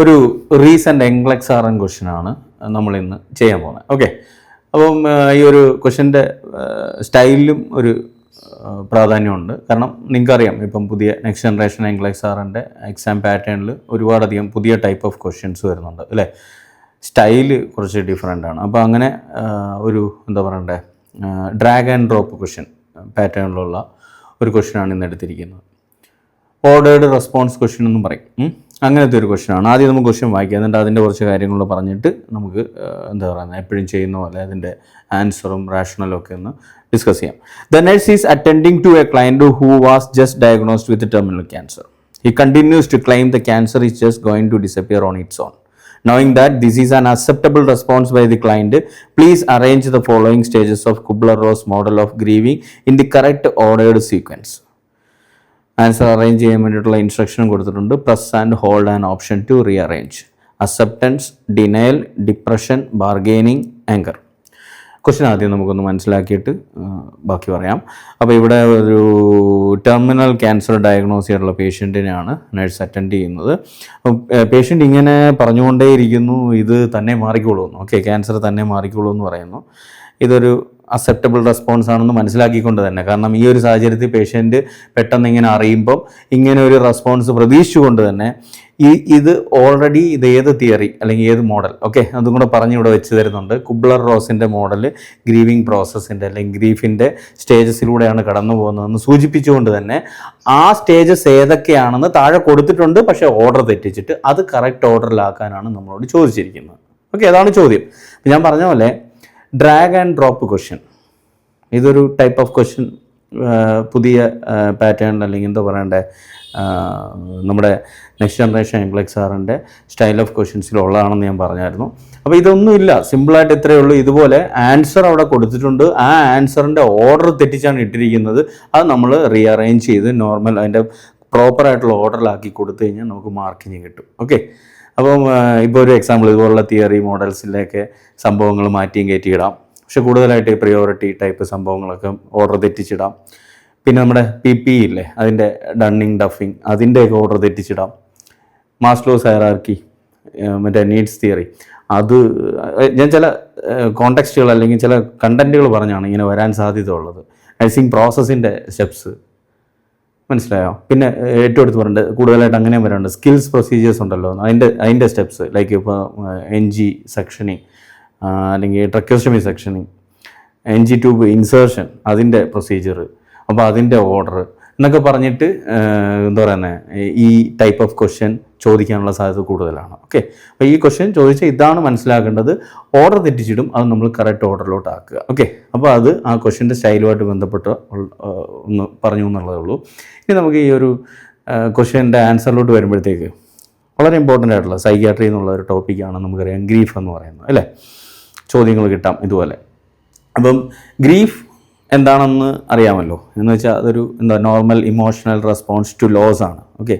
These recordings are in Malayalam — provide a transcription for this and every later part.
ഒരു recent NCLEX R N question ആണ് നമ്മൾ ഇന്ന് ചെയ്യാൻ പോകുന്നത് ഓക്കെ അപ്പം ഈ ഒരു ക്വസ്റ്റ്യന്റെ സ്റ്റൈലിലും ഒരു പ്രാധാന്യമുണ്ട്. കാരണം നിങ്ങൾക്കറിയാം ഇപ്പം പുതിയ നെക്സ്റ്റ് ജനറേഷൻ എംഗ്ലക്സ് ആറിന്റെ എക്സാം പാറ്റേണിൽ ഒരുപാടധികം പുതിയ ടൈപ്പ് ഓഫ് ക്വസ്റ്റ്യൻസ് വരുന്നുണ്ട് അല്ലേ? സ്റ്റൈൽ കുറച്ച് ഡിഫറെന്റ് ആണ്. അപ്പോൾ അങ്ങനെ ഒരു എന്താ പറയണ്ടേ ഡ്രാഗ് ആൻഡ് ഡ്രോപ്പ് ക്വസ്റ്റ്യൻ പാറ്റേണിലുള്ള ഒരു ക്വസ്റ്റ്യനാണ് ഇന്ന് എടുത്തിരിക്കുന്നത്. ഓർഡേർഡ് റെസ്പോൺസ് ക്വസ്റ്റ്യൻ എന്നും പറയും. അങ്ങനത്തെ ഒരു ക്വസ്റ്റ്യനാണ് ആദ്യം നമുക്ക് ക്വസ്റ്റ്യൻ വായിക്കാം. എന്നിട്ട് അതിന്റെ കുറച്ച് കാര്യങ്ങൾ പറഞ്ഞിട്ട് നമുക്ക് എന്താ പറയുന്നത് എപ്പോഴും ചെയ്യുന്ന പോലെ അതിന്റെ ആൻസറും റാഷണലും ഒക്കെ ഒന്ന് ഡിസ്കസ് ചെയ്യാം. The nurse is attending to a client who was just diagnosed with terminal cancer he continues to claim the cancer is just going to disappear on its own Knowing that this is an acceptable response by the client, please arrange the following stages of Kubler-Ross model of grieving in the correct ordered sequence. Answer arrange ചെയ്യാൻ വേണ്ടിയിട്ടുള്ള ഇൻസ്ട്രക്ഷനും കൊടുത്തിട്ടുണ്ട്. Press and hold and option to rearrange acceptance denial depression bargaining anger question ആദ്യം നമുക്കൊന്ന് മനസ്സിലാക്കിയിട്ട് ബാക്കി പറയാം. അപ്പോൾ ഇവിടെ ഒരു ടെർമിനൽ ക്യാൻസർ ഡയഗ്നോസ് ചെയ്തിട്ടുള്ള പേഷ്യന്റിനെയാണ് നഴ്സ് അറ്റൻഡ് ചെയ്യുന്നത്. പേഷ്യന്റ് ഇങ്ങനെ പറഞ്ഞുകൊണ്ടേയിരിക്കുന്നു ഇത് തന്നെ മാറിക്കോളൂ ഓക്കെ ക്യാൻസർ തന്നെ മാറിക്കോളൂ എന്ന് പറയുന്നു. ഇതൊരു അക്സെപ്റ്റബിൾ റെസ്പോൺസ് ആണെന്ന് മനസ്സിലാക്കിക്കൊണ്ട് തന്നെ. കാരണം ഈ ഒരു സാഹചര്യത്തിൽ പേഷ്യന്റ് പെട്ടെന്ന് ഇങ്ങനെ അറിയുമ്പം ഇങ്ങനെ ഒരു റെസ്പോൺസ് പ്രതീക്ഷിച്ചുകൊണ്ട് തന്നെ ഈ ഇത് ഓൾറെഡി ഇത് ഏത് തിയറി അല്ലെങ്കിൽ ഏത് മോഡൽ ഓക്കെ അതും കൂടെ പറഞ്ഞ് ഇവിടെ വെച്ച് തരുന്നുണ്ട്. കുബ്ലർ റോസിന്റെ മോഡൽ ഗ്രീവിങ് പ്രോസസ്സിന്റെ അല്ലെങ്കിൽ ഗ്രീഫിന്റെ സ്റ്റേജസിലൂടെയാണ് കടന്നു പോകുന്നതെന്ന് സൂചിപ്പിച്ചുകൊണ്ട് തന്നെ ആ സ്റ്റേജസ് ഏതൊക്കെയാണെന്ന് താഴെ കൊടുത്തിട്ടുണ്ട്. പക്ഷേ ഓർഡർ തെറ്റിച്ചിട്ട് അത് കറക്റ്റ് ഓർഡറിലാക്കാനാണ് നമ്മളോട് ചോദിച്ചിരിക്കുന്നത്. ഓക്കെ അതാണ് ചോദ്യം. ഞാൻ പറഞ്ഞ പോലെ ഡ്രാഗ് ആൻഡ് ഡ്രോപ്പ് ക്വസ്റ്റ്യൻ ഇതൊരു ടൈപ്പ് ഓഫ് ക്വസ്റ്റ്യൻ പുതിയ പാറ്റേൺ അല്ലെങ്കിൽ എന്താ പറയണ്ടേ? നമ്മുടെ നെക്സ്റ്റ് ജനറേഷൻ എംപ്ലക്സ് ആറിന്റെ സ്റ്റൈൽ ഓഫ് ക്വസ്റ്റ്യൻസിലുള്ളതാണെന്ന് ഞാൻ പറഞ്ഞായിരുന്നു. അപ്പോൾ ഇതൊന്നുമില്ല സിമ്പിളായിട്ട് ഇത്രയേ ഉള്ളൂ. ഇതുപോലെ ആൻസർ അവിടെ കൊടുത്തിട്ടുണ്ട്. ആ ആൻസറിന്റെ ഓർഡർ തെറ്റിച്ചാണ് ഇട്ടിരിക്കുന്നത്. അത് നമ്മൾ റീഅറേഞ്ച് ചെയ്ത് നോർമൽ അതിന്റെ പ്രോപ്പറായിട്ടുള്ള ഓർഡറിലാക്കി കൊടുത്തു കഴിഞ്ഞാൽ നമുക്ക് മാർക്കിങ് കിട്ടും. ഓക്കെ അപ്പം ഇപ്പോൾ ഒരു എക്സാമ്പിൾ ഇതുപോലുള്ള തിയറി മോഡൽസിലൊക്കെ സംഭവങ്ങൾ മാറ്റിയും കയറ്റിയിടാം. പക്ഷെ കൂടുതലായിട്ട് പ്രിയോറിറ്റി ടൈപ്പ് സംഭവങ്ങളൊക്കെ ഓർഡർ തെറ്റിച്ചിടാം. പിന്നെ നമ്മുടെ പി പി ഇല്ലേ അതിന്റെ ഡണ്ണിങ് ഡഫിങ് അതിന്റെയൊക്കെ ഓർഡർ തെറ്റിച്ചിടാം. മാസ്ലോസ് ഹയറാർക്കി മറ്റേ നീഡ്സ് തിയറി അത് ഞാൻ ചില കോണ്ടെക്സ്റ്റുകൾ അല്ലെങ്കിൽ ചില കണ്ടന്റുകൾ പറഞ്ഞാണ് ഇങ്ങനെ വരാൻ സാധ്യത ഉള്ളത്. നഴ്സിംഗ് പ്രോസസ്സിന്റെ സ്റ്റെപ്സ് മനസ്സിലായോ? പിന്നെ ഏറ്റവും അടുത്ത് പറഞ്ഞിട്ട് കൂടുതലായിട്ട് അങ്ങനെ വരാറുണ്ട്. സ്കിൽസ് പ്രൊസീജിയേഴ്സ് ഉണ്ടല്ലോ. അതിന്റെ അതിന്റെ സ്റ്റെപ്സ് ലൈക്ക് ഇപ്പോൾ എൻ ജി സെക്ഷനിങ് അല്ലെങ്കിൽ tracheostomy suctioning N G tube insertion അതിന്റെ പ്രൊസീജിയർ അപ്പോൾ അതിന്റെ ഓർഡർ എന്നൊക്കെ പറഞ്ഞിട്ട് എന്താ പറയുന്നത് ഈ ടൈപ്പ് ഓഫ് ക്വസ്റ്റ്യൻ ചോദിക്കാനുള്ള സാധ്യത കൂടുതലാണ്. ഓക്കെ അപ്പോൾ ഈ ക്വസ്റ്റ്യൻ ചോദിച്ചാൽ ഇതാണ് മനസ്സിലാക്കേണ്ടത്. ഓർഡർ തെറ്റിച്ചിടും. അത് നമ്മൾ കറക്റ്റ് ഓർഡറിലോട്ട് ആക്കുക. ഓക്കെ അപ്പോൾ അത് ആ ക്വസ്റ്റ്യന്റെ സ്റ്റൈലുമായിട്ട് ബന്ധപ്പെട്ട് ഒന്ന് പറഞ്ഞു എന്നുള്ളതേ ഉള്ളൂ. ഇനി നമുക്ക് ഈ ഒരു ക്വസ്റ്റ്യന്റെ ആൻസറിലോട്ട് വരുമ്പോഴത്തേക്ക് വളരെ ഇമ്പോർട്ടന്റ് ആയിട്ടുള്ള സൈക്യാട്രി എന്നുള്ള ഒരു ടോപ്പിക്കാണ് നമുക്കറിയാം. ഗ്രീഫ് എന്ന് പറയുന്നത്. അല്ലേ? ചോദ്യങ്ങൾ കിട്ടാം ഇതുപോലെ. അപ്പം ഗ്രീഫ് എന്താണെന്ന് അറിയാമല്ലോ. എന്ന് വെച്ചാൽ അതൊരു എന്താ normal emotional response to loss ആണ്. ഓക്കെ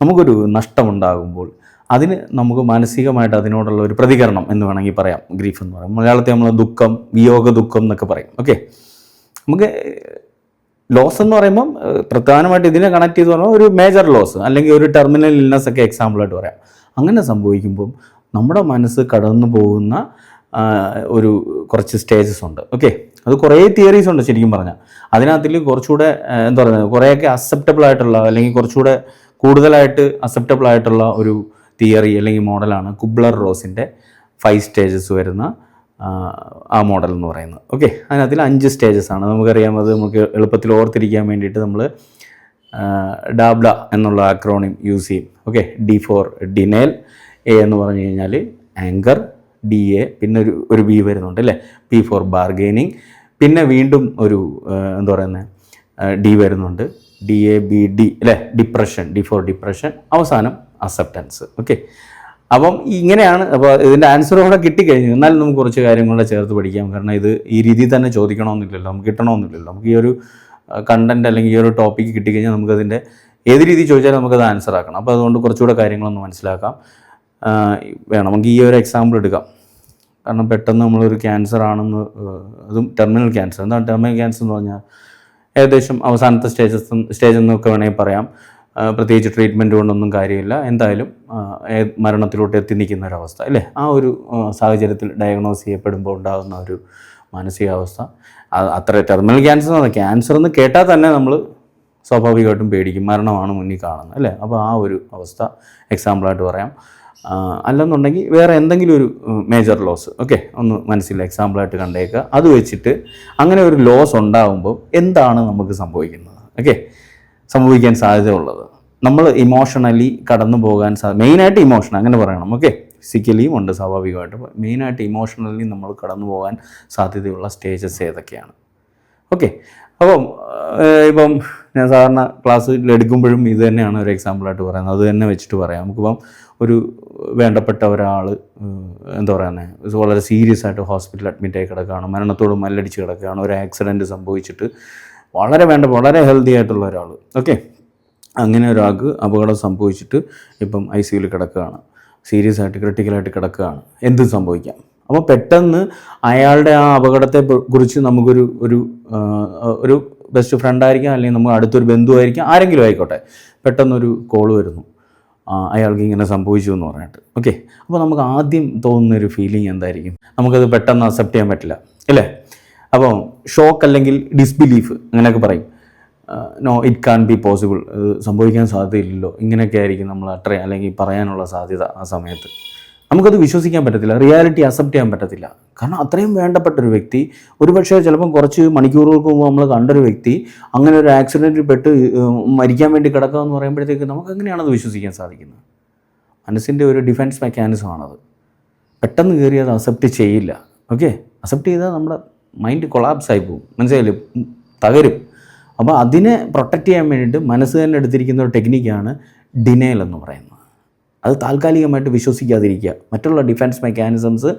നമുക്കൊരു നഷ്ടമുണ്ടാകുമ്പോൾ അതിന് നമുക്ക് മാനസികമായിട്ട് അതിനോടുള്ള ഒരു പ്രതികരണം എന്ന് വേണമെങ്കിൽ പറയാം. ഗ്രീഫ് എന്ന് പറയാം. മലയാളത്തിൽ നമ്മൾ ദുഃഖം വിയോഗ ദുഃഖം എന്നൊക്കെ പറയും. ഓക്കെ നമുക്ക് ലോസ് എന്ന് പറയുമ്പം പ്രധാനമായിട്ട് ഇതിനെ കണക്ട് ചെയ്ത് പറയുമ്പോൾ ഒരു മേജർ ലോസ് അല്ലെങ്കിൽ ഒരു ടെർമിനൽ ഇൽനെസ് ഒക്കെ എക്സാമ്പിളായിട്ട് പറയാം. അങ്ങനെ സംഭവിക്കുമ്പം നമ്മുടെ മനസ്സ് കടന്നു പോകുന്ന ഒരു കുറച്ച് സ്റ്റേജസ് ഉണ്ട്. ഓക്കെ അത് കുറേ തിയറീസ് ഉണ്ട് ശരിക്കും പറഞ്ഞാൽ. അതിനകത്തിൽ കുറച്ചുകൂടെ എന്താ പറയുക കുറേയൊക്കെ അക്സെപ്റ്റബിൾ ആയിട്ടുള്ള അല്ലെങ്കിൽ കുറച്ചുകൂടെ കൂടുതലായിട്ട് അക്സെപ്റ്റബിൾ ആയിട്ടുള്ള ഒരു തിയറി അല്ലെങ്കിൽ മോഡലാണ് കുബ്ലർ റോസിന്റെ ഫൈവ് സ്റ്റേജസ് വരുന്ന ആ, മോഡൽ എന്ന് പറയുന്നത്. ഓക്കെ അതിനകത്തിൽ അഞ്ച് സ്റ്റേജസ് ആണ്. നമുക്കറിയാം അത് നമുക്ക് എളുപ്പത്തിൽ ഓർത്തിരിക്കാൻ വേണ്ടിയിട്ട് നമ്മൾ ഡാബ്ല എന്നുള്ള ആക്രോണിം യൂസ് ചെയ്യും. Okay D for denial A എന്ന് പറഞ്ഞു കഴിഞ്ഞാൽ ആങ്കർ ഡി എ പിന്നെ ഒരു ഒരു ബി വരുന്നുണ്ട് അല്ലേ? പി ഫോർ ബാർഗെയിനിങ് പിന്നെ വീണ്ടും ഒരു എന്താ പറയുന്നത് ഡി വരുന്നുണ്ട്. ഡി എ ബി ഡി അല്ലേ? ഡിപ്രഷൻ ഡി ഫോർ ഡിപ്രഷൻ അവസാനം അക്സെപ്റ്റൻസ് ഓക്കെ അപ്പം ഇങ്ങനെയാണ് അപ്പോൾ ഇതിന്റെ ആൻസർ കൂടെ കിട്ടിക്കഴിഞ്ഞു. എന്നാലും നമുക്ക് കുറച്ച് കാര്യങ്ങളൂടെ ചേർത്ത് പഠിക്കാം. കാരണം ഇത് ഈ രീതിയിൽ തന്നെ ചോദിക്കണമെന്നില്ലല്ലോ. നമുക്ക് കിട്ടണമെന്നില്ലല്ലോ. നമുക്ക് ഈ ഒരു കണ്ടന്റ് അല്ലെങ്കിൽ ഈ ഒരു ടോപ്പിക്ക് കിട്ടിക്കഴിഞ്ഞാൽ നമുക്കതിന്റെ ഏത് രീതി ചോദിച്ചാലും നമുക്കത് ആൻസർ ആക്കണം. അപ്പോൾ അതുകൊണ്ട് കുറച്ചുകൂടെ കാര്യങ്ങളൊന്ന് മനസ്സിലാക്കാം. വേണം. നമുക്ക് ഈ ഒരു എക്സാമ്പിൾ എടുക്കാം. കാരണം പെട്ടെന്ന് നമ്മളൊരു ക്യാൻസർ ആണെന്ന് അതും ടെർമിനൽ ക്യാൻസർ എന്താണ് ടെർമിനൽ ക്യാൻസർ എന്ന് പറഞ്ഞാൽ ഏകദേശം അവസാനത്തെ സ്റ്റേജസ് സ്റ്റേജ് എന്നൊക്കെ വേണമെങ്കിൽ പറയാം. പ്രത്യേകിച്ച് ട്രീറ്റ്മെന്റ് കൊണ്ടൊന്നും കാര്യമില്ല. എന്തായാലും മരണത്തിലോട്ട് എത്തി നിൽക്കുന്ന ഒരവസ്ഥ അല്ലേ? ആ ഒരു സാഹചര്യത്തിൽ ഡയഗ്നോസ് ചെയ്യപ്പെടുമ്പോൾ ഉണ്ടാകുന്ന ഒരു മാനസികാവസ്ഥ. അത്ര ടെർമിനൽ ക്യാൻസർ എന്ന് ക്യാൻസർ എന്ന് കേട്ടാൽ തന്നെ നമ്മൾ സ്വാഭാവികമായിട്ടും പേടിക്കും. മരണമാണ് മുന്നിൽ കാണുന്നത് അല്ലേ? അപ്പോൾ ആ ഒരു അവസ്ഥ എക്സാമ്പിളായിട്ട് പറയാം. അല്ലെന്നുണ്ടെങ്കിൽ വേറെ എന്തെങ്കിലും ഒരു മേജർ ലോസ് ഓക്കെ ഒന്ന് മനസ്സിൽ എക്സാമ്പിളായിട്ട് കണ്ടേക്കുക. അത് വെച്ചിട്ട് അങ്ങനെ ഒരു ലോസ് ഉണ്ടാകുമ്പോൾ എന്താണ് നമുക്ക് സംഭവിക്കുന്നത്? ഓക്കെ സംഭവിക്കാൻ സാധ്യതയുള്ളത്. നമ്മൾ ഇമോഷണലി കടന്നു പോകാൻ സാ മെയിനായിട്ട് ഇമോഷൻ അങ്ങനെ പറയണം. ഓക്കെ ഫിസിക്കലിയും ഉണ്ട് സ്വാഭാവികമായിട്ടും. മെയിനായിട്ട് ഇമോഷണലി നമ്മൾ കടന്നു പോകാൻ സാധ്യതയുള്ള സ്റ്റേജസ് ഏതൊക്കെയാണ്? ഓക്കെ അപ്പം ഇപ്പം ഞാൻ സാധാരണ ക്ലാസ്സിൽ എടുക്കുമ്പോഴും ഇത് തന്നെയാണ് ഒരു എക്സാമ്പിളായിട്ട് പറയുന്നത്. അത് തന്നെ വെച്ചിട്ട് പറയാം. നമുക്കിപ്പം ഒരു വേണ്ടപ്പെട്ട ഒരാൾ എന്താ പറയുന്നത് വളരെ സീരിയസ് ആയിട്ട് ഹോസ്പിറ്റലിൽ അഡ്മിറ്റ് ആയി കിടക്കുകയാണ് മരണത്തോട് മല്ലടിച്ച് കിടക്കുകയാണ് ഒരു ആക്സിഡന്റ് സംഭവിച്ചിട്ട് വളരെ വേണ്ട വളരെ ഹെൽത്തി ആയിട്ടുള്ള ഒരാൾ ഓക്കെ അങ്ങനെ ഒരാൾക്ക് അപകടം സംഭവിച്ചിട്ട് ഇപ്പം ഐ സിയിൽ കിടക്കുകയാണ്. സീരിയസ് ആയിട്ട് ക്രിട്ടിക്കലായിട്ട് കിടക്കുകയാണ്. എന്ത് സംഭവിക്കാം. അപ്പോൾ പെട്ടെന്ന് അയാളുടെ ആ അപകടത്തെ കുറിച്ച് നമുക്കൊരു ഒരു ഒരു ബെസ്റ്റ് ഫ്രണ്ട് ആയിരിക്കാം അല്ലെങ്കിൽ നമുക്ക് അടുത്തൊരു ബന്ധു ആയിരിക്കാം ആരെങ്കിലും ആയിക്കോട്ടെ. പെട്ടെന്നൊരു കോൾ വരുന്നു. അയാൾക്ക് ഇങ്ങനെ സംഭവിച്ചു എന്ന് പറഞ്ഞിട്ട്. ഓക്കെ അപ്പോൾ നമുക്ക് ആദ്യം തോന്നുന്ന ഒരു ഫീലിംഗ് എന്തായിരിക്കും? നമുക്കത് പെട്ടെന്ന് അക്സെപ്റ്റ് ചെയ്യാൻ പറ്റില്ല. അല്ലേ? അപ്പോൾ ഷോക്ക് അല്ലെങ്കിൽ ഡിസ്ബിലീഫ് അങ്ങനെയൊക്കെ പറയും. No it can be possible സംഭവിക്കാൻ സാധ്യതയില്ലല്ലോ. ഇങ്ങനെയൊക്കെ ആയിരിക്കും നമ്മൾ അത്ര അല്ലെങ്കിൽ പറയാനുള്ള സാധ്യത ആ സമയത്ത്. നമുക്കത് വിശ്വസിക്കാൻ പറ്റത്തില്ല റിയാലിറ്റി അക്സെപ്റ്റ് ചെയ്യാൻ പറ്റത്തില്ല. കാരണം അത്രയും വേണ്ടപ്പെട്ട ഒരു വ്യക്തി ഒരുപക്ഷെ ചിലപ്പം കുറച്ച് മണിക്കൂറുകൾക്ക് മുമ്പ് നമ്മൾ കണ്ടൊരു വ്യക്തി അങ്ങനെ ഒരു ആക്സിഡന്റിൽ പെട്ട് മരിക്കാൻ വേണ്ടി കിടക്കുക എന്ന് പറയുമ്പോഴത്തേക്ക് നമുക്ക് എങ്ങനെയാണത് വിശ്വസിക്കാൻ സാധിക്കുന്നത്? മനസ്സിന്റെ ഒരു ഡിഫെൻസ് മെക്കാനിസമാണത് പെട്ടെന്ന് കയറി അത് അക്സെപ്റ്റ് ചെയ്യില്ല. ഓക്കെ അക്സെപ്റ്റ് ചെയ്താൽ നമ്മുടെ മൈൻഡ് കൊളാപ്സ് ആയി പോകും. മനസ്സിലായില്ലേ? തകരും. അപ്പോൾ അതിനെ പ്രൊട്ടക്റ്റ് ചെയ്യാൻ വേണ്ടിയിട്ട് മനസ്സ് തന്നെ എടുത്തിരിക്കുന്ന ഒരു ടെക്നിക്കാണ് ഡിനയൽ എന്ന് പറയുന്നത്. അത് താൽക്കാലികമായിട്ട് വിശ്വസിക്കാതിരിക്കുക. മറ്റുള്ള ഡിഫൻസ് മെക്കാനിസംസ്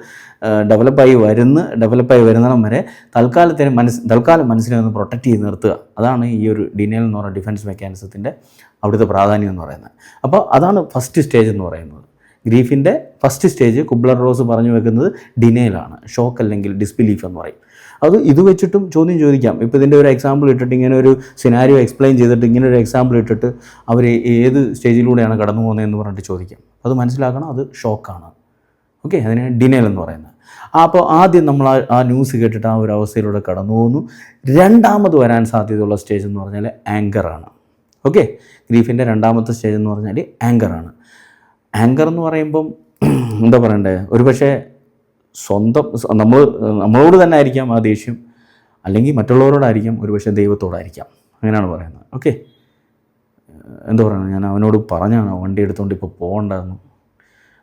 ഡെവലപ്പായി വരുന്ന ഡെവലപ്പായി വരുന്നിടം വരെ തൽക്കാലത്തിന് മനസ്സ് തൽക്കാലം മനസ്സിനെ ഒന്ന് പ്രൊട്ടക്റ്റ് ചെയ്ത് നിർത്തുക. അതാണ് ഈ ഒരു ഡിനയൽ എന്ന് പറയുന്ന ഡിഫെൻസ് മെക്കാനിസത്തിന്റെ അവിടുത്തെ പ്രാധാന്യം എന്ന് പറയുന്നത്. അപ്പോൾ അതാണ് ഫസ്റ്റ് സ്റ്റേജ് എന്ന് പറയുന്നത്. ഗ്രീഫിന്റെ ഫസ്റ്റ് സ്റ്റേജ് കുബ്ലർ റോസ് പറഞ്ഞു വെക്കുന്നത് ഡിനയിലാണ് ഷോക്ക് അല്ലെങ്കിൽ ഡിസ്ബിലീഫ് എന്ന് പറയും. അത് ഇത് വെച്ചിട്ടും ചോദ്യം ചോദിക്കാം. ഇപ്പോൾ ഇതിന്റെ ഒരു എക്സാമ്പിൾ ഇട്ടിട്ട് ഇങ്ങനെ ഒരു സിനാരിയോ എക്സ്പ്ലെയിൻ ചെയ്തിട്ട് ഇങ്ങനെ ഒരു എക്സാമ്പിൾ ഇട്ടിട്ട് അവർ ഏത് സ്റ്റേജിലൂടെയാണ് കടന്നു പോകുന്നതെന്ന് പറഞ്ഞിട്ട് ചോദിക്കാം. അത് മനസ്സിലാക്കണം അത് ഷോക്കാണ്. ഓക്കെ അതിന് ഡിനേൽ എന്ന് പറയുന്നത്. അപ്പോൾ ആദ്യം നമ്മൾ ആ ആ ന്യൂസ് കേട്ടിട്ട് ആ ഒരു അവസ്ഥയിലൂടെ കടന്നു പോകുന്നു. രണ്ടാമത് വരാൻ സാധ്യതയുള്ള സ്റ്റേജ് എന്ന് പറഞ്ഞാൽ ആങ്കറാണ് ഓക്കെ ഗ്രീഫിന്റെ രണ്ടാമത്തെ സ്റ്റേജ് എന്ന് പറഞ്ഞാൽ ആങ്കറാണ് ആങ്കർ എന്ന് പറയുമ്പം എന്താ പറയണ്ടേ? ഒരുപക്ഷെ സ്വന്തം നമ്മൾ നമ്മളോട് തന്നെ ആയിരിക്കാം ആ ദേഷ്യം. അല്ലെങ്കിൽ മറ്റുള്ളവരോടായിരിക്കാം ഒരുപക്ഷെ ദൈവത്തോടായിരിക്കാം. അങ്ങനെയാണ് പറയുന്നത്. ഓക്കെ എന്താ പറയുക ഞാൻ അവനോട് പറഞ്ഞാണ് വണ്ടി എടുത്തുകൊണ്ട് ഇപ്പോൾ പോകണ്ടെന്ന്.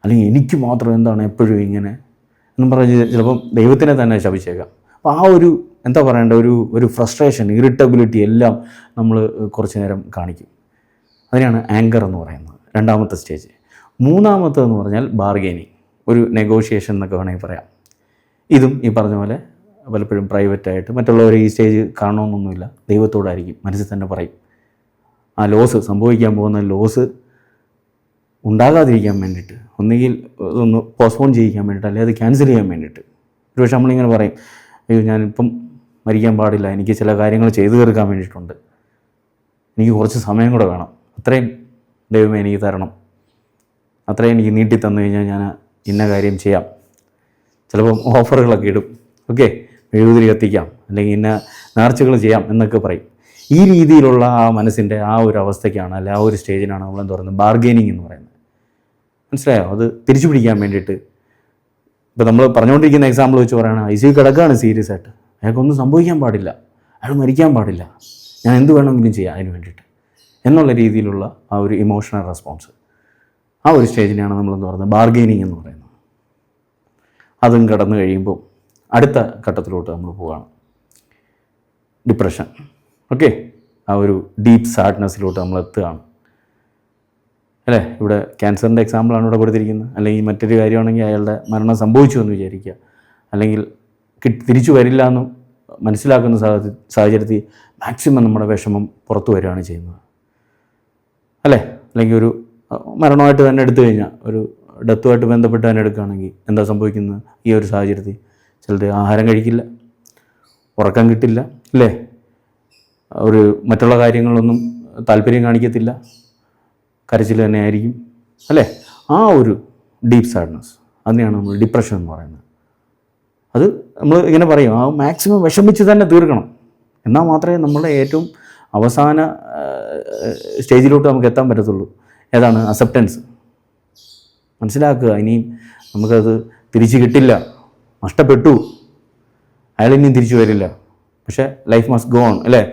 അല്ലെങ്കിൽ എനിക്ക് മാത്രം എന്താണ് എപ്പോഴും ഇങ്ങനെ എന്ന് പറഞ്ഞ് ചിലപ്പം ദൈവത്തിനെ തന്നെ ശപിച്ചേക്കാം. അപ്പോൾ ആ ഒരു എന്താ പറയണ്ട? ഒരു ഒരു ഫ്രസ്ട്രേഷൻ ഇറിറ്റബിലിറ്റി എല്ലാം നമ്മൾ കുറച്ച് നേരം കാണിക്കും. അതിനാണ് ആങ്കർ എന്ന് പറയുന്നത്. രണ്ടാമത്തെ സ്റ്റേജ് മൂന്നാമത്തേന്ന് പറഞ്ഞാൽ ബാർഗെയിനിങ് ഒരു നെഗോഷിയേഷൻ എന്നൊക്കെ വേണമെങ്കിൽ പറയാം. ഇതും ഈ പറഞ്ഞ പോലെ പലപ്പോഴും പ്രൈവറ്റായിട്ട് മറ്റുള്ളവർ ഈ സ്റ്റേജ് കാണണമെന്നൊന്നുമില്ല. ദൈവത്തോടായിരിക്കും മനസ്സിൽ തന്നെ പറയും. ആ ലോസ് സംഭവിക്കാൻ പോകുന്ന ലോസ് ഉണ്ടാകാതിരിക്കാൻ വേണ്ടിയിട്ട് ഒന്നുകിൽ ഒന്ന് പോസ്റ്റ്പോൺ ചെയ്യിക്കാൻ വേണ്ടിയിട്ട് അല്ലെങ്കിൽ അത് ക്യാൻസൽ ചെയ്യാൻ വേണ്ടിയിട്ട്. ഒരുപക്ഷെ നമ്മളിങ്ങനെ പറയും അയ്യോ ഞാനിപ്പം മരിക്കാൻ പാടില്ല എനിക്ക് ചില കാര്യങ്ങൾ ചെയ്തു തീർക്കാൻ വേണ്ടിയിട്ടുണ്ട്. എനിക്ക് കുറച്ച് സമയം കൂടെ വേണം. അത്രയും ദൈവമേ എനിക്ക് തരണം. അത്രയും എനിക്ക് നീട്ടി തന്നു കഴിഞ്ഞാൽ ഞാൻ ഇന്ന കാര്യം ചെയ്യാം. ചിലപ്പം ഓഫറുകളൊക്കെ ഇടും. ഓക്കെ മെഴുകുതിരി കത്തിക്കാം അല്ലെങ്കിൽ ഇന്ന നേർച്ചകൾ ചെയ്യാം എന്നൊക്കെ പറയും. ഈ രീതിയിലുള്ള ആ മനസ്സിന്റെ ആ ഒരു അവസ്ഥയ്ക്കാണ് അല്ലെ ആ ഒരു സ്റ്റേജിനാണ് നമ്മൾ എന്താ പറയുന്നത്? ബാർഗെയിനിങ് എന്ന് പറയുന്നത്. മനസ്സിലായോ? അത് തിരിച്ചു പിടിക്കാൻ വേണ്ടിയിട്ട്. ഇപ്പോൾ നമ്മൾ പറഞ്ഞുകൊണ്ടിരിക്കുന്ന എക്സാമ്പിൾ വെച്ച് പറയുകയാണ് ഐ സി കിടക്കുകയാണ് സീരിയസ് ആയിട്ട്. അയാൾക്കൊന്നും സംഭവിക്കാൻ പാടില്ല. അയാൾ മരിക്കാൻ പാടില്ല. ഞാൻ എന്ത് വേണമെങ്കിലും ചെയ്യാം അതിന് വേണ്ടിയിട്ട്. എന്നുള്ള രീതിയിലുള്ള ആ ഒരു ഇമോഷണൽ റെസ്പോൺസ് ആ ഒരു സ്റ്റേജിനെയാണ് നമ്മൾ എന്ന് പറയുന്നത് ബാർഗെയിനിങ് എന്ന് പറയുന്നത്. അതും കടന്നു കഴിയുമ്പോൾ അടുത്ത ഘട്ടത്തിലോട്ട് നമ്മൾ പോവുകയാണ് ഡിപ്രഷൻ. ഓക്കെ? ആ ഒരു ഡീപ്പ് സാഡ്നെസ്സിലോട്ട് നമ്മൾ എത്തുകയാണ്. അല്ലേ? ഇവിടെ ക്യാൻസറിന്റെ എക്സാമ്പിളാണ് ഇവിടെ കൊടുത്തിരിക്കുന്നത്. അല്ലെങ്കിൽ മറ്റൊരു കാര്യമാണെങ്കിൽ അയാളുടെ മരണം സംഭവിച്ചു എന്ന് വിചാരിക്കുക. അല്ലെങ്കിൽ തിരിച്ചു വരില്ല എന്ന് മനസ്സിലാക്കുന്ന സാഹചര്യത്തിൽ മാക്സിമം നമ്മുടെ വിഷമം പുറത്തു വരികയാണ് ചെയ്യുന്നത്. അല്ലേ? അല്ലെങ്കിൽ ഒരു മരണമായിട്ട് തന്നെ എടുത്തു കഴിഞ്ഞാൽ ഒരു ഡെത്തുമായിട്ട് ബന്ധപ്പെട്ട് തന്നെ എടുക്കുകയാണെങ്കിൽ എന്താ സംഭവിക്കുന്നത്? ഈ ഒരു സാഹചര്യത്തിൽ ചിലത് ആഹാരം കഴിക്കില്ല ഉറക്കം കിട്ടില്ല അല്ലേ? ഒരു മറ്റുള്ള കാര്യങ്ങളൊന്നും താല്പര്യം കാണിക്കത്തില്ല കരച്ചിൽ തന്നെ ആയിരിക്കും അല്ലേ? ആ ഒരു ഡീപ്പ് സാഡ്നസ് അതിനെയാണ് നമ്മൾ ഡിപ്രഷൻ എന്ന് പറയുന്നത്. അത് നമ്മൾ ഇങ്ങനെ പറയും ആ മാക്സിമം വിഷമിച്ച് തന്നെ തീർക്കണം. എന്നാൽ മാത്രമേ നമ്മുടെ ഏറ്റവും അവസാന സ്റ്റേജിലോട്ട് നമുക്ക് എത്താൻ പറ്റത്തുള്ളൂ. ഏതാണ്? അക്സെപ്റ്റൻസ് മനസ്സിലാക്കുക. ഇനിയും നമുക്കത് തിരിച്ച് കിട്ടില്ല. നഷ്ടപ്പെട്ടു. അയാൾ ഇനിയും തിരിച്ചു വരില്ല. പക്ഷേ ലൈഫ് മസ്റ്റ് ഗോ ഓൺ അല്ലേ?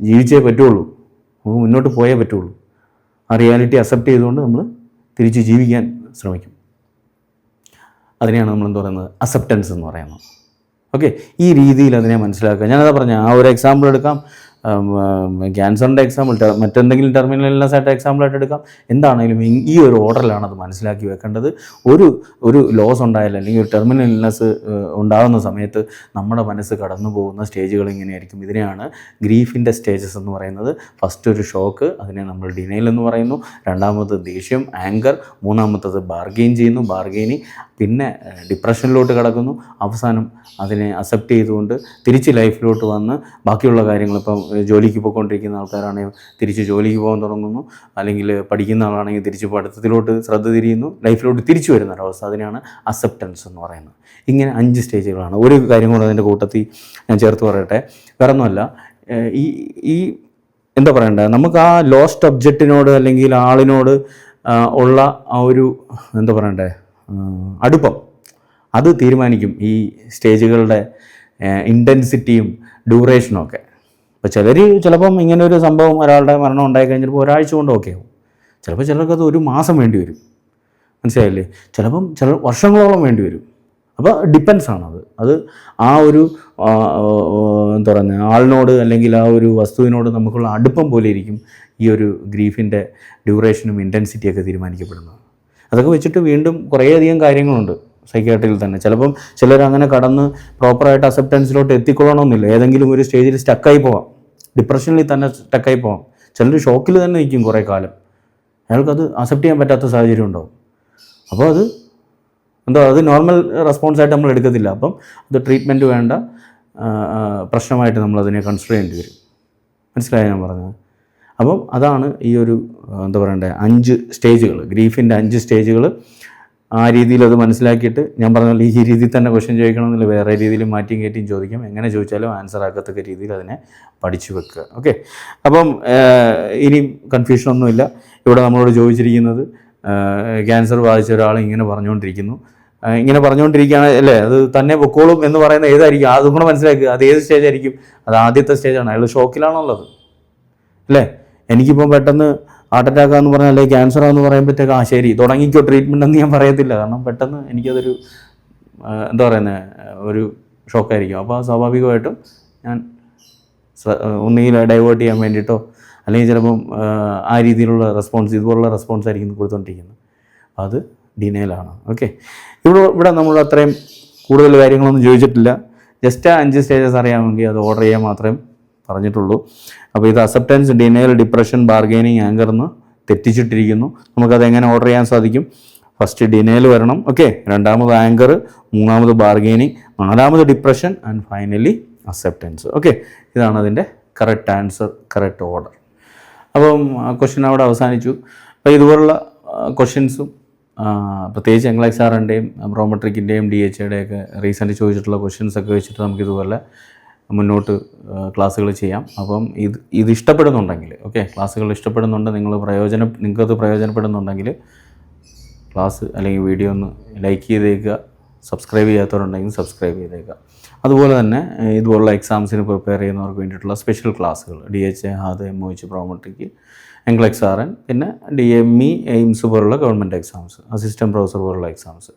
ജീവിച്ചേ പറ്റുള്ളൂ. നമുക്ക് മുന്നോട്ട് പോയേ പറ്റുള്ളൂ. ആ റിയാലിറ്റി അക്സെപ്റ്റ് ചെയ്തുകൊണ്ട് നമ്മൾ തിരിച്ച് ജീവിക്കാൻ ശ്രമിക്കും. അതിനെയാണ് നമ്മൾ എന്ത് പറയുന്നത്? അക്സെപ്റ്റൻസ് എന്ന് പറയുന്നത്. ഓക്കെ ഈ രീതിയിൽ അതിനെ മനസ്സിലാക്കുക. ഞാനതാ പറഞ്ഞ ആ ഒരു എക്സാമ്പിൾ എടുക്കാം. ക്യാൻസറിന്റെ എക്സാമ്പിൾ മറ്റെന്തെങ്കിലും ടെർമിനൽ ഇൽനസ് ആയിട്ട് എക്സാമ്പിളായിട്ട് എടുക്കാം. എന്താണെങ്കിലും ഈ- ഒരു ഓർഡറിലാണ് അത് മനസ്സിലാക്കി വെക്കേണ്ടത്. ഒരു ഒരു ലോസ് ഉണ്ടായാലും അല്ലെങ്കിൽ ഒരു ടെർമിനൽ ഇല്ലസ് ഉണ്ടാകുന്ന സമയത്ത് നമ്മുടെ മനസ്സ് കടന്നു പോകുന്ന സ്റ്റേജുകൾ ഇങ്ങനെയായിരിക്കും. ഇതിനെയാണ് ഗ്രീഫിന്റെ സ്റ്റേജസ് എന്ന് പറയുന്നത്. ഫസ്റ്റ് ഒരു ഷോക്ക് അതിനെ നമ്മൾ ഡിനൈൽ എന്ന് പറയുന്നു. രണ്ടാമത് ദേഷ്യം ആങ്കർ മൂന്നാമത്തത് ബാർഗെയിൻ ചെയ്യുന്നു. ബാർഗെയിനി പിന്നെ ഡിപ്രഷനിലോട്ട് കിടക്കുന്നു. അവസാനം അതിനെ അക്സെപ്റ്റ് ചെയ്തുകൊണ്ട് തിരിച്ച് ലൈഫിലോട്ട് വന്ന് ബാക്കിയുള്ള കാര്യങ്ങൾ ഇപ്പം ജോലിക്ക് പോയിക്കൊണ്ടിരിക്കുന്ന ആൾക്കാരാണെങ്കിൽ തിരിച്ച് ജോലിക്ക് പോകാൻ തുടങ്ങുന്നു. അല്ലെങ്കിൽ പഠിക്കുന്ന ആളാണെങ്കിൽ തിരിച്ച് പഠിത്തത്തിലോട്ട് ശ്രദ്ധ തിരിയുന്നു. ലൈഫിലോട്ട് തിരിച്ചു വരുന്ന ഒരവസ്ഥ. അതിനാണ് അക്സെപ്റ്റൻസ് എന്ന് പറയുന്നത്. ഇങ്ങനെ അഞ്ച് സ്റ്റേജുകളാണ്. ഒരു കാര്യം കൂടെ അതിന്റെ കൂട്ടത്തിൽ ഞാൻ ചേർത്ത് പറയട്ടെ. വേറെ ഒന്നുമല്ല ഈ ഈ എന്താ പറയണ്ടേ? നമുക്ക് ആ ലോസ്റ്റ് ഒബ്ജക്റ്റിനോട് അല്ലെങ്കിൽ ആളിനോട് ഉള്ള ആ ഒരു എന്താ പറയണ്ടേ? അടുപ്പം. അത് തീരുമാനിക്കും ഈ സ്റ്റേജുകളുടെ ഇന്റൻസിറ്റിയും ഡ്യൂറേഷനും ഒക്കെ അപ്പോൾ ചിലർ ചിലപ്പം ഇങ്ങനെ ഒരു സംഭവം ഒരാളുടെ മരണം ഉണ്ടായി കഴിഞ്ഞപ്പോൾ ഒരാഴ്ച കൊണ്ട് ഓക്കെ ആവും. ചിലപ്പോൾ ചിലർക്കത് ഒരു മാസം വേണ്ടി വരും. മനസ്സിലായില്ലേ? ചിലപ്പം ചില വർഷങ്ങളോളം വേണ്ടി വരും. അപ്പോൾ ഡിപ്പെൻസ് ആണത്. അത് ആ ഒരു എന്താ പറയുന്നത് ആളിനോട് അല്ലെങ്കിൽ ആ ഒരു വസ്തുവിനോട് നമുക്കുള്ള അടുപ്പം പോലെ ഇരിക്കും ഈ ഒരു ഗ്രീഫിന്റെ ഡ്യൂറേഷനും ഇന്റൻസിറ്റിയൊക്കെ തീരുമാനിക്കപ്പെടുന്നത്. അതൊക്കെ വെച്ചിട്ട് വീണ്ടും കുറേയധികം കാര്യങ്ങളുണ്ട് സൈക്യാട്രിയിൽ തന്നെ. ചിലപ്പം ചിലർ അങ്ങനെ കടന്ന് പ്രോപ്പറായിട്ട് അക്സെപ്റ്റൻസിലോട്ട് എത്തിക്കൊള്ളണമെന്നില്ല ഏതെങ്കിലും ഒരു സ്റ്റേജിൽ സ്റ്റക്കായി പോവാം. ഡിപ്രഷനിൽ തന്നെ സ്റ്റക്കായി പോവാം. ചിലർ ഷോക്കിൽ തന്നെ നിൽക്കും കുറേ കാലം. അയാൾക്കത് അക്സെപ്റ്റ് ചെയ്യാൻ പറ്റാത്ത സാഹചര്യം ഉണ്ടാവും. അപ്പോൾ അത് എന്തോ അത് നോർമൽ റെസ്പോൺസ് ആയിട്ട് നമ്മൾ എടുക്കത്തില്ല. അപ്പം അത് ട്രീറ്റ്മെന്റ് വേണ്ട പ്രശ്നമായിട്ട് നമ്മളതിനെ കൺസിഡർ ചെയ്യേണ്ടി വരും മനസ്സിലായോ ഞാൻ പറഞ്ഞത്? അപ്പം അതാണ് ഈ ഒരു എന്താ പറയണ്ടേ അഞ്ച് സ്റ്റേജുകൾ ഗ്രീഫിന്റെ അഞ്ച് സ്റ്റേജുകൾ ആ രീതിയിൽ അത് മനസ്സിലാക്കിയിട്ട് ഞാൻ പറഞ്ഞ ഈ രീതിയിൽ തന്നെ ക്വസ്റ്റ്യൻ ചോദിക്കണമെന്നില്ല വേറെ രീതിയിൽ മാറ്റിയും കയറ്റിയും ചോദിക്കും. എങ്ങനെ ചോദിച്ചാലും ആൻസർ ആക്കത്തക്ക രീതിയിൽ അതിനെ പഠിച്ചു വെക്കുക. ഓക്കെ അപ്പം ഇനിയും കൺഫ്യൂഷനൊന്നുമില്ല ഇവിടെ നമ്മളോട് ചോദിച്ചിരിക്കുന്നത് ക്യാൻസർ ബാധിച്ച ഒരാൾ ഇങ്ങനെ പറഞ്ഞുകൊണ്ടിരിക്കുന്നു. ഇങ്ങനെ പറഞ്ഞുകൊണ്ടിരിക്കുകയാണ് അല്ലേ? അത് തന്നെ പൊക്കോളും എന്ന് പറയുന്നത് ഏതായിരിക്കും? അതും കൂടെ മനസ്സിലാക്കുക. അത് ഏത് സ്റ്റേജായിരിക്കും അത് ആദ്യത്തെ സ്റ്റേജാണ് അയാൾ ഷോക്കിലാണുള്ളത് അല്ലേ? എനിക്കിപ്പം പെട്ടെന്ന് ഹാർട്ട് അറ്റാക്ക് എന്ന് പറഞ്ഞാൽ അല്ലെങ്കിൽ ക്യാൻസർ എന്ന് പറയുമ്പോഴത്തേക്ക് ആ ശരി തുടങ്ങിക്കോ ട്രീറ്റ്മെന്റ് എന്ന് ഞാൻ പറയത്തില്ല. കാരണം പെട്ടെന്ന് എനിക്കതൊരു എന്താ പറയുന്നത് ഒരു ഷോക്കായിരിക്കും അപ്പോൾ സ്വാഭാവികമായിട്ടും ഞാൻ ഒന്നുകിൽ ഡൈവേർട്ട് ചെയ്യാൻ വേണ്ടിയിട്ടോ അല്ലെങ്കിൽ ചിലപ്പം ആ, രീതിയിലുള്ള റെസ്പോൺസ് ഇതുപോലുള്ള റെസ്പോൺസ് ആയിരിക്കും കൊടുത്തുകൊണ്ടിരിക്കുന്നത് അത് ഡിനേലാണ് ഓക്കെ ഇവിടെ ഇവിടെ നമ്മൾ അത്രയും കൂടുതൽ കാര്യങ്ങളൊന്നും ചോദിച്ചിട്ടില്ല. ജസ്റ്റ് അഞ്ച് സ്റ്റേജസ് അറിയാമെങ്കിൽ അത് ഓർഡർ ചെയ്യാൻ മാത്രമേ പറഞ്ഞിട്ടുള്ളൂ. അപ്പോൾ ഇത് acceptance denial depression bargaining anger എന്ന് തെറ്റിച്ചിട്ടിരിക്കുന്നു. നമുക്കത് എങ്ങനെ ഓർഡർ ചെയ്യാൻ സാധിക്കും? ഫസ്റ്റ് ഡിനയൽ വരണം. ഓക്കെ രണ്ടാമത് ആങ്കർ മൂന്നാമത് ബാർഗൈനിങ് നാലാമത് depression and finally acceptance okay ഇതാണ് അതിന്റെ കറക്റ്റ് ആൻസർ കറക്റ്റ് ഓർഡർ അപ്പം ക്വസ്റ്റ്യൻ അവിടെ അവസാനിച്ചു. അപ്പോൾ ഇതുപോലുള്ള ക്വസ്റ്റ്യൻസും പ്രത്യേകിച്ച് എംഗ്ലൈക് സാറിന്റെയും ബ്രോമെട്രിക്കിന്റെയും ഡി എച്ച് എയുടെയൊക്കെ റീസെന്റ് ചോദിച്ചിട്ടുള്ള ക്വസ്റ്റ്യൻസ് ഒക്കെ വെച്ചിട്ട് നമുക്ക് ഇതുപോലെ മുന്നോട്ട് ക്ലാസ്സുകൾ ചെയ്യാം. അപ്പം ഇത് ഇത് ഇഷ്ടപ്പെടുന്നുണ്ടെങ്കിൽ ഓക്കെ? ക്ലാസ്സുകൾ ഇഷ്ടപ്പെടുന്നുണ്ട് നിങ്ങൾ പ്രയോജനം നിങ്ങൾക്കത് പ്രയോജനപ്പെടുന്നുണ്ടെങ്കിൽ ക്ലാസ് അല്ലെങ്കിൽ വീഡിയോ ഒന്ന് ലൈക്ക് ചെയ്തേക്കുക സബ്സ്ക്രൈബ് ചെയ്യാത്തവരുണ്ടെങ്കിൽ സബ്സ്ക്രൈബ് ചെയ്തേക്കുക. അതുപോലെ തന്നെ ഇതുപോലുള്ള എക്സാംസിന് പ്രിപ്പയർ ചെയ്യുന്നവർക്ക് വേണ്ടിയിട്ടുള്ള സ്പെഷ്യൽ ക്ലാസ്സുകൾ D H A HAAD M O H Prometric NCLEX R N പിന്നെ ഡി എം ഇ എയിംസ് പോലുള്ള ഗവൺമെന്റ് എക്സാംസ് അസിസ്റ്റന്റ് പ്രൊഫസർ പോലുള്ള എക്സാംസ്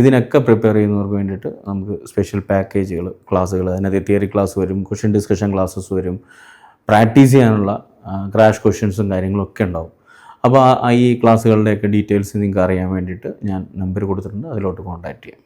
ഇതിനൊക്കെ പ്രിപ്പയർ ചെയ്യുന്നവർക്ക് വേണ്ടിയിട്ട് നമുക്ക് സ്പെഷ്യൽ പാക്കേജുകൾ ക്ലാസ്സുകൾ അതിനകത്ത് തിയറി ക്ലാസ് വരും ക്വസ്റ്റ്യൻ ഡിസ്കഷൻ ക്ലാസ്സസ് വരും. പ്രാക്ടീസ് ചെയ്യാനുള്ള ക്രാഷ് ക്വസ്റ്റ്യൻസും കാര്യങ്ങളും ഒക്കെ ഉണ്ടാവും. അപ്പോൾ ഈ ക്ലാസ്സുകളുടെയൊക്കെ ഡീറ്റെയിൽസ് നിങ്ങൾക്ക് അറിയാൻ വേണ്ടിയിട്ട് ഞാൻ നമ്പർ കൊടുത്തിട്ടുണ്ട് അതിലോട്ട് കോൺടാക്റ്റ് ചെയ്യാം.